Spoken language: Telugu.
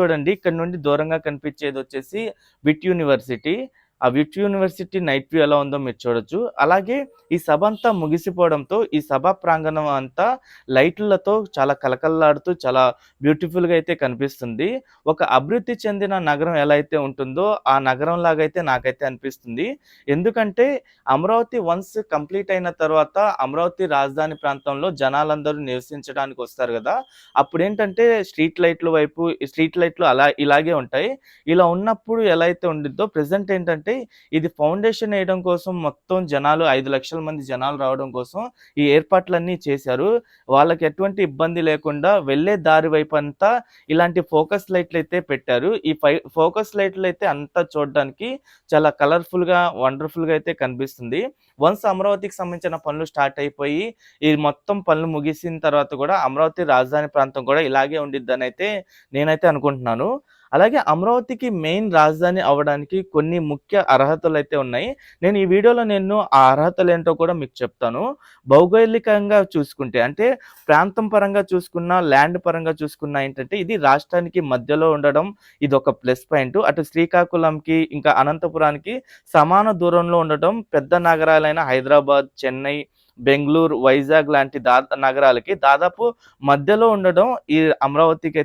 చూడండి ఇక్కడ నుండి దూరంగా కనిపించేది వచ్చేసి విట్ యూనివర్సిటీ. ఆ విట్ యూనివర్సిటీ నైట్ వ్యూ ఎలా ఉందో మీరు చూడొచ్చు. అలాగే ఈ సభ అంతా ముగిసిపోవడంతో ఈ సభా ప్రాంగణం అంతా లైట్లతో చాలా కలకల్లాడుతూ చాలా బ్యూటిఫుల్గా అయితే కనిపిస్తుంది. ఒక అభివృద్ధి చెందిన నగరం ఎలా అయితే ఉంటుందో ఆ నగరం లాగైతే నాకైతే అనిపిస్తుంది. ఎందుకంటే అమరావతి వన్స్ కంప్లీట్ అయిన తర్వాత అమరావతి రాజధాని ప్రాంతంలో జనాలందరూ నివసించడానికి వస్తారు కదా. అప్పుడు ఏంటంటే స్ట్రీట్ లైట్ల వైపు స్ట్రీట్ లైట్లు అలా ఇలాగే ఉంటాయి. ఇలా ఉన్నప్పుడు ఎలా అయితే ఉండిద్దో ప్రెసెంట్ ఏంటంటే ఇది ఫౌండేషన్ వేయడం కోసం మొత్తం జనాలు ఐదు లక్షల మంది జనాలు రావడం కోసం ఈ ఏర్పాట్లన్నీ చేశారు. వాళ్ళకి ఎటువంటి ఇబ్బంది లేకుండా వెళ్ళే దారి వైపు అంతా ఇలాంటి ఫోకస్ లైట్లు అయితే పెట్టారు. ఈ ఫోకస్ లైట్లు అయితే అంతా చూడడానికి చాలా కలర్ఫుల్గా వండర్ఫుల్గా అయితే కనిపిస్తుంది. వన్స్ అమరావతికి సంబంధించిన పనులు స్టార్ట్ అయిపోయి ఈ మొత్తం పనులు ముగిసిన తర్వాత కూడా అమరావతి రాజధాని ప్రాంతం కూడా ఇలాగే ఉండిద్దని అయితే నేనైతే అనుకుంటున్నాను. అలాగే అమరావతికి మెయిన్ రాజధాని అవ్వడానికి కొన్ని ముఖ్య అర్హతలు అయితే ఉన్నాయి. నేను ఈ వీడియోలో నేను ఆ అర్హతలు ఏంటో కూడా మీకు చెప్తాను. భౌగోళికంగా చూసుకుంటే అంటే ప్రాంతం పరంగా చూసుకున్న ల్యాండ్ పరంగా చూసుకున్న ఏంటంటే ఇది రాష్ట్రానికి మధ్యలో ఉండడం ఇది ఒక ప్లస్ పాయింట్. అటు శ్రీకాకుళంకి ఇంకా అనంతపురానికి సమాన దూరంలో ఉండటం పెద్ద నగరాలైన హైదరాబాద్ చెన్నై బెంగళూరు వైజాగ్ లాంటి దా నగరాలకి దాదాపు మధ్యలో ఉండడం ఈ అమరావతికి